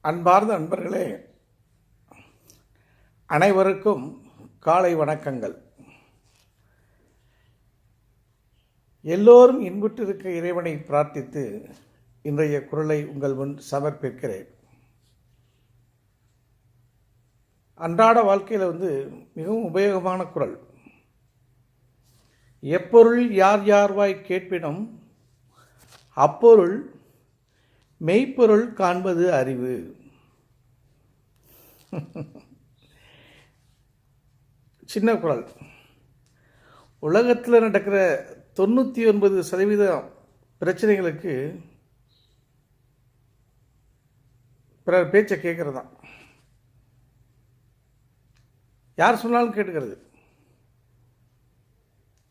அன்பார்ந்த நண்பர்களே அனைவருக்கும் காலை வணக்கங்கள். எல்லோரும் இன்புற்றிருக்க இறைவனை பிரார்த்தித்து இன்றைய குரலை உங்கள் முன் சமர்ப்பிக்கிறேன். அன்றாட வாழ்க்கையில் வந்து மிகவும் உபயோகமான குரல். எப்பொருள் யார் யார்வாய் கேட்பினும் அப்பொருள் மெய்ப்பொருள் காண்பது அறிவு. சின்ன குரல். உலகத்தில் நடக்கிற தொண்ணூற்றி ஒன்பது சதவீதம் பிரச்சனைகளுக்கு பிறர் பேச்சை கேட்குறது தான் யார் சொன்னாலும் கேட்டுக்கிறது.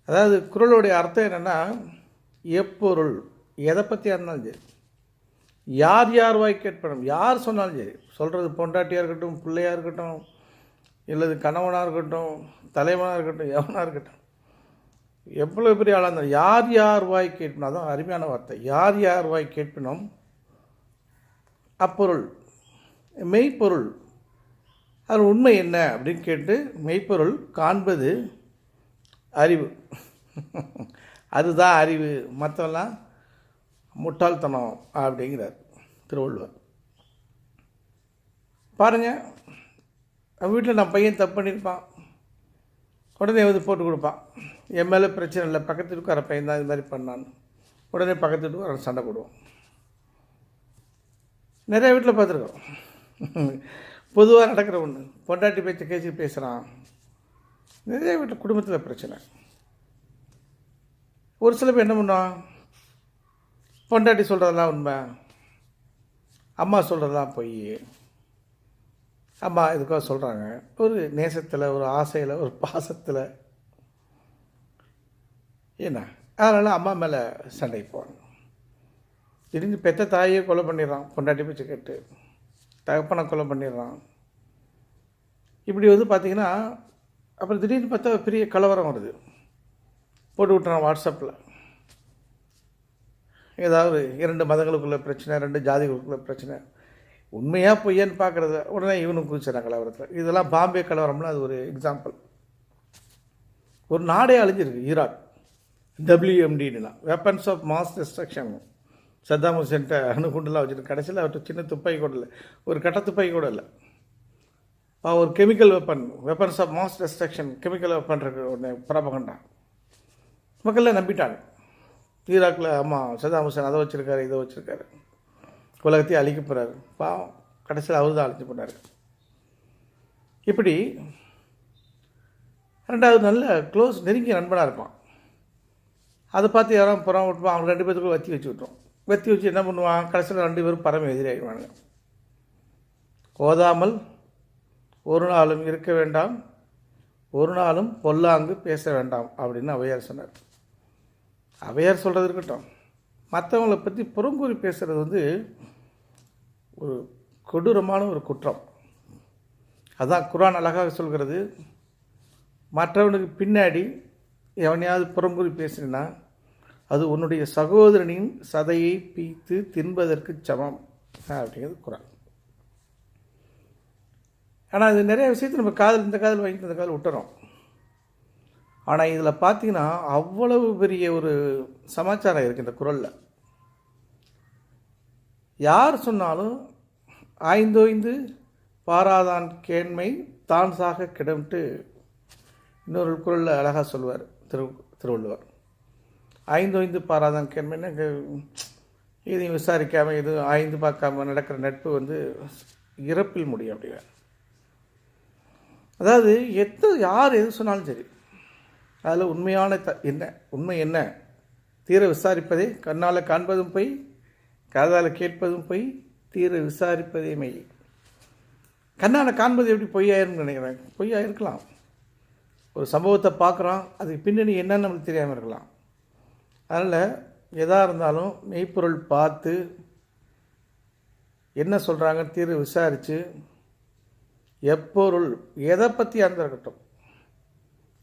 அதாவது குரலுடைய அர்த்தம் என்னென்னா எப்பொருள் எதை பற்றியாக இருந்தாலும் சரி. யார் யார் வாய் கேட்பணும் யார் சொன்னாலும் சரி. சொல்கிறது பொண்டாட்டியாக இருக்கட்டும் பிள்ளையாக இருக்கட்டும் இல்லது கணவனாக இருக்கட்டும் தலைவனாக இருக்கட்டும் எவனாக இருக்கட்டும். எவ்வளோ பெரிய ஆளாக இருந்தாலும் யார் யார் வாய் கேட்பினா அதுதான் அருமையான வார்த்தை. யார் யார் வாய் கேட்பினோம்? அப்பொருள். மெய்ப்பொருள். அது உண்மை என்ன அப்படின்னு கேட்டு மெய்ப்பொருள் காண்பது அறிவு. அதுதான் அறிவு. மற்றெல்லாம் முட்டாள்தனம் அப்படிங்கிறார் திருவள்ளுவர். பாருங்கள் வீட்டில் நான் பையன் தப்பு பண்ணியிருப்பான். உடனே வந்து போட்டு கொடுப்பான். என் மேலே பிரச்சனை இல்லை பக்கத்து வீட்டுக்கார பையன் தான் இது மாதிரி பண்ணான்னு உடனே பக்கத்து வீட்டுக்காரன் சண்டை போடுவோம் நிறைய வீட்டில் பார்த்துருக்கோம். பொதுவாக நடக்கிற ஒன்று பொண்டாட்டி பேச்சை கேசி பேசுகிறான் நிறைய வீட்டில் குடும்பத்தில் பிரச்சனை. ஒரு சில பேர் என்ன பண்ணுவான்? பொண்டாட்டி சொல்கிறதெல்லாம் உண்மை. அம்மா சொல்கிறதெல்லாம் பொய். அம்மா இதுக்காக சொல்கிறாங்க ஒரு நேசத்தில் ஒரு ஆசையில் ஒரு பாசத்தில். என்ன? அதனால் அம்மா மேலே சண்டை போவாங்க திடீர்னு பெத்த தாயே கொலை பண்ணிடுறான். பொண்டாட்டி பிச்சு கேட்டு. தகப்பனை கொலை பண்ணிடுறான். இப்படி வந்து பார்த்திங்கன்னா அப்புறம் திடீர்னு பார்த்தா பெரிய கலவரம் வருது. போட்டு விட்டுறான் வாட்ஸ்அப்பில். ஏதாவது இரண்டு மதங்களுக்குள்ள பிரச்சனை ரெண்டு ஜாதிகளுக்குள்ள பிரச்சனை. உண்மையாக பொய்யன்னு பார்க்குறத உடனே இவனும் குதிச்சிடறான் கலவரத்தில். இதெல்லாம் பாம்பே கலவரம்னா அது ஒரு எக்ஸாம்பிள் ஒரு நாடே அழிஞ்சிருக்கு Iraq டபிள்யூஎம்டின்னா weapons of mass destruction Saddam ஹுசேன்ட்ட அணுகுண்டுலாம் வச்சுட்டு கடைசியில் அவர்கிட்ட சின்ன துப்பாக்கி கூட இல்லை. ஒரு கட்ட துப்பாக்கி கூட இல்லை. ஒரு chemical weapon weapons of mass destruction chemical weapon இருக்கு ஒன்று பிரபகண்டா மக்கள்லாம் நம்பிட்டாங்க. ஈராக்கில் ஆமாம் சதாம் ஹுசேன் அதை வச்சுருக்காரு இதை வச்சுருக்காரு. உலகத்தையும் அழிக்க போகிறாரு பாவம் கடைசியில் அவர் தான் அழிஞ்சு போனார். இப்படி ரெண்டாவது நல்ல க்ளோஸ் நெருங்கிய நண்பனாக இருப்பான். அதை பார்த்து யாரும் புறம் விட்டுவான் அவங்க ரெண்டு பேத்துக்கும் வத்தி வச்சு விட்டோம் வத்தி வச்சு என்ன பண்ணுவான்? கடைசியில் ரெண்டு பேரும் பரம எதிராகிடுவாங்க ஓதாமல் ஒரு நாளும் இருக்க வேண்டாம் ஒரு நாளும் பொல்லாங்கு பேச வேண்டாம் அப்படின்னு அவையார் சொன்னார். அவையார் சொல்கிறது இருக்கட்டும். மற்றவங்களை பற்றி புறங்கூறி பேசுகிறது வந்து ஒரு கொடூரமான ஒரு குற்றம். அதுதான் குரான் அழகாக சொல்கிறது மற்றவனுக்கு பின்னாடி எவனையாவது புறங்கூறி பேசினா அது உன்னுடைய சகோதரனின் சதையை பீத்து தின்பதற்கு சமம். அப்படிங்கிறது குரான். ஆனால் இது நிறைய விஷயத்தை நம்ம காதல் இந்த காதல் வாங்கிட்டு இந்த காதல் விட்டுறோம். ஆனால் இதில் பார்த்தீங்கன்னா அவ்வளவு பெரிய ஒரு சமாச்சாரம் இருக்குது இந்த குரலில். யார் சொன்னாலும் ஆய்ந்தோய்ந்து பாராதான் கேண்மை தான் சாக கிடம்ட்டு இன்னொரு குரலில் அழகாக சொல்லுவார் திரு திருவள்ளுவர். ஐந்தோய்ந்து பாராதான் கேண்மைன்னு இதையும் விசாரிக்காமல் எதுவும் ஆய்ந்து பார்க்காம நடக்கிற நட்பு வந்து இறப்பில் முடியும் அப்படிங்கிற அதாவது எத்த யார் எது சொன்னாலும் சரி அதில் உண்மையான த என்ன உண்மை என்ன? தீர விசாரிப்பதே கண்ணால் காண்பதும் போய் காதால் கேட்பதும் போய் தீர விசாரிப்பதே மெய். கண்ணால் காண்பது எப்படி பொய்யாயிருன்னு நினைக்கிறேன் பொய்யா இருக்கலாம் ஒரு சம்பவத்தை பார்க்குறோம் அதுக்கு பின்னணி என்னன்னு நம்மளுக்கு தெரியாமல் இருக்கலாம். அதனால் எதாக இருந்தாலும் மெய்ப்பொருள் பார்த்து என்ன சொல்கிறாங்கன்னு தீர விசாரித்து எப்பொருள் எதை பற்றி அந்த இருக்கட்டும்.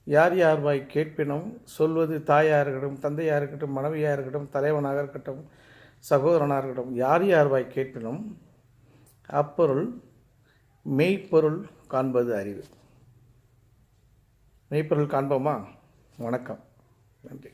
யார் யார் வாய் கேட்பினும் சொல்வது தாயாக இருக்கட்டும் தந்தையாக இருக்கட்டும் மனைவியாக இருக்கட்டும் தலைவனாக இருக்கட்டும் சகோதரனாக இருக்கட்டும் யார் யார் வாய் கேட்பினும் அப்பொருள் மெய்ப்பொருள் காண்பது அறிவு. மெய்ப்பொருள் காண்போமா? வணக்கம். நன்றி.